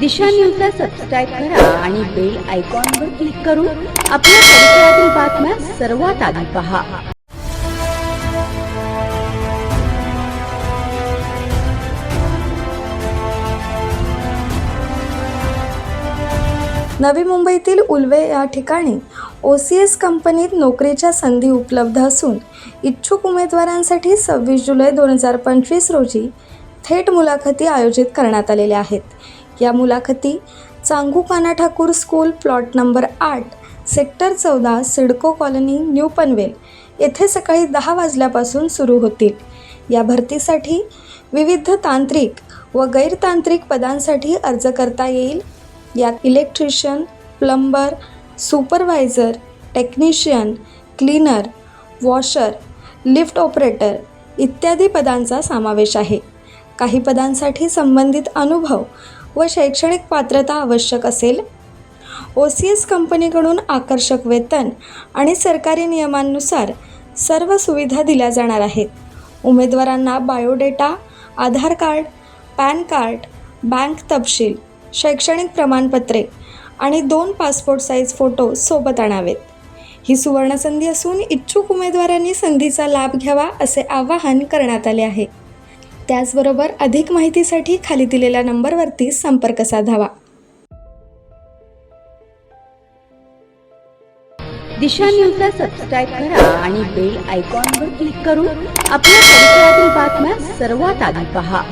दिशा न्यूजला सबस्क्राईब करा आणि बेल आयकॉनवर क्लिक करून आपल्या परिसरातील बातम्या सर्वात आधी पहा. नवी मुंबईतील उल्वे या ठिकाणी ओ सी एस कंपनीत नोकरीच्या संधी उपलब्ध असून इच्छुक उमेदवारांसाठी सव्वीस जुलै दोन हजार पंचवीस रोजी थेट मुलाखती आयोजित करण्यात आलेल्या आहेत. या मुलाखती Changu Kana Thakur school plot number आठ सेक्टर चौदा सिडको कॉलनी न्यू पनवेल. येथे सकाळी दहा वाजल्यापासून सुरू होतील. या भरतीसाठी विविध तांत्रिक व गैरतांत्रिक पदांसाठी अर्ज करता येईल. यात electrician plumber supervisor technician cleaner washer lift operator इत्यादी पदांचा समावेश आहे. काही पदांसाठी संबंधित अनुभव व शैक्षणिक पात्रता आवश्यक असेल. ओ सी एस कंपनीकडून आकर्षक वेतन आणि सरकारी नियमांनुसार सर्व सुविधा दिल्या जाणार आहेत. उमेदवारांना biodata Aadhaar card PAN card bank तपशील शैक्षणिक प्रमाणपत्रे आणि दोन पासपोर्ट साईज फोटो सोबत आणावेत. ही सुवर्णसंधी असून इच्छुक उमेदवारांनी संधीचा लाभ घ्यावा असे आवाहन करण्यात आले आहे. त्याचबरोबर अधिक माहितीसाठी खाली दिलेल्या नंबरवरती संपर्क साधावा. दिशा न्यूजला सबस्क्राईब करा आणि बेल आयकॉनवर क्लिक करून आपल्या परिसरातील बातम्या सर्वात आधी पहा.